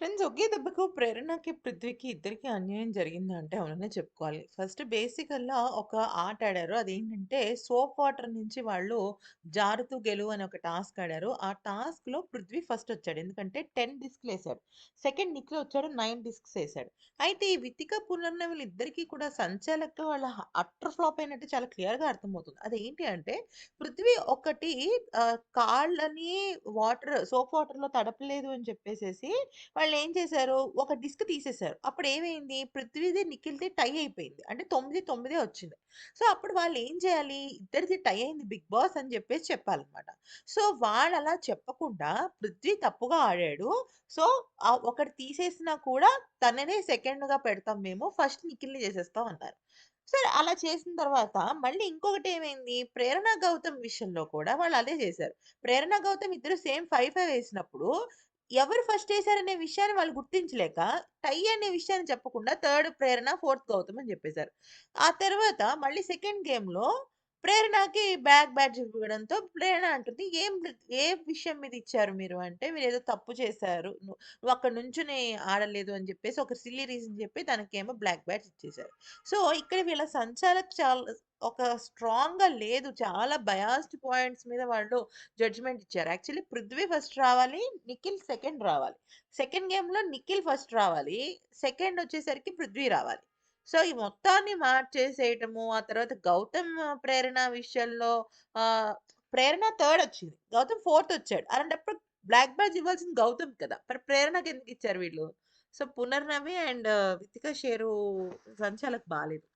Friends ఒకే దెబ్బకు ప్రేరణకి, పృథ్వీకి ఇద్దరికి అన్యాయం జరిగిందంటే అవుననే చెప్పుకోవాలి. ఫస్ట్ బేసికల్‌గా ఒక ఆట ఆడారు. అదేంటంటే సోప్ వాటర్ నుంచి వాళ్ళు జారుతూ గెలువు అని ఒక టాస్క్ ఆడారు. ఆ టాస్క్‌లో పృథ్వీ ఫస్ట్ వచ్చాడు. ఎందుకంటే టెన్ డిస్క్లు వేశాడు సెకండ్ నిక్లో వచ్చాడు నైన్ డిస్క్స్ వేశాడు అయితే ఈ వితిక పునర్నవిలు ఇద్దరికీ కూడా సంచాలక వాళ్ళ అట్టర్ ఫ్లాప్ అయినట్టు చాలా క్లియర్‌గా అర్థమవుతుంది. అదేంటి అంటే పృథ్వీ ఒకటి కాళ్ళని వాటర్ సోప్ వాటర్‌లో తడపలేదు అని చెప్పేసేసి వాళ్ళు ఏం చేశారు, ఒక డిస్క్ తీసేశారు. అప్పుడేమైంది, పృథ్వీది, నిఖిల్‌ది టై అయిపోయింది. అంటే 9, 9 వచ్చింది. సో, అప్పుడు వాళ్ళు ఏం చేయాలి, ఇద్దరిది టై అయింది బిగ్ బాస్ అని చెప్పేసి చెప్పాలన్నమాట. సో, వాళ్ళలా చెప్పకుండా పృథ్వీ తప్పుగా ఆడాడు. సో, ఒకటి తీసేసినా కూడా తననే సెకండ్‌గా పెడతాం మేము. ఫస్ట్ నిఖిల్‌ని చేసేస్తాం అన్నారు. సరే అలా చేసిన తర్వాత మళ్ళీ ఇంకొకటి ఏమైంది ప్రేరణ, గౌతమ్ విషయంలో కూడా వాళ్ళు అదే చేశారు. ప్రేరణ, గౌతమ్ ఇద్దరు సేమ్ ఫైవ్ ఫైవ్ వేసినప్పుడు ఎవరు ఫస్ట్ వేశారనే విషయాన్ని వాళ్ళు గుర్తించలేక, టై అనే విషయాన్ని చెప్పకుండా థర్డ్ ప్రేరణ, ఫోర్త్ గౌతమ్ అని చెప్పేసారు. ఆ తర్వాత మళ్ళీ సెకండ్ గేమ్‌లో ప్రేరణకి బ్యాక్ బ్యాట్ ఇవ్వడంతో ప్రేరణ అంటుంది, "ఏం ఏ విషయం మీద ఇచ్చారు మీరు" అంటే, "మీరేదో తప్పు చేశారు. నువ్వు అక్కడ నుంచుని ఆడలేదు" అని చెప్పేసి ఒక సిల్లీ రీజన్ చెప్పి తనకేమో బ్లాక్ బ్యాట్స్ ఇచ్చేశారు సో, ఇక్కడ వీళ్ళ సంచాలక చాలా ఒక స్ట్రాంగ్‌గా లేదు. చాలా బయాస్డ్ పాయింట్స్ మీద వాళ్ళు జడ్జ్‌మెంట్ ఇచ్చారు. యాక్చువల్లీ పృథ్వీ ఫస్ట్ రావాలి. నిఖిల్ సెకండ్ రావాలి. సెకండ్ గేమ్‌లో నిఖిల్ ఫస్ట్ రావాలి. సెకండ్ వచ్చేసరికి పృథ్వీ రావాలి. సో, ఈ మొత్తాన్ని మార్చేసేయటము, ఆ తర్వాత గౌతమ్, ప్రేరణ విషయంలో ప్రేరణ థర్డ్ వచ్చింది. గౌతమ్ ఫోర్త్ వచ్చాడు. అలాంటప్పుడు బ్లాక్ బ్యాడ్జ్ ఇవ్వాల్సింది గౌతమ్ కదా! మరి ప్రేరణకి ఎందుకు ఇచ్చారు వీళ్ళు? సో, పునర్నవి అండ్ వితిక షేరు సంచాలకు బాగాలేదు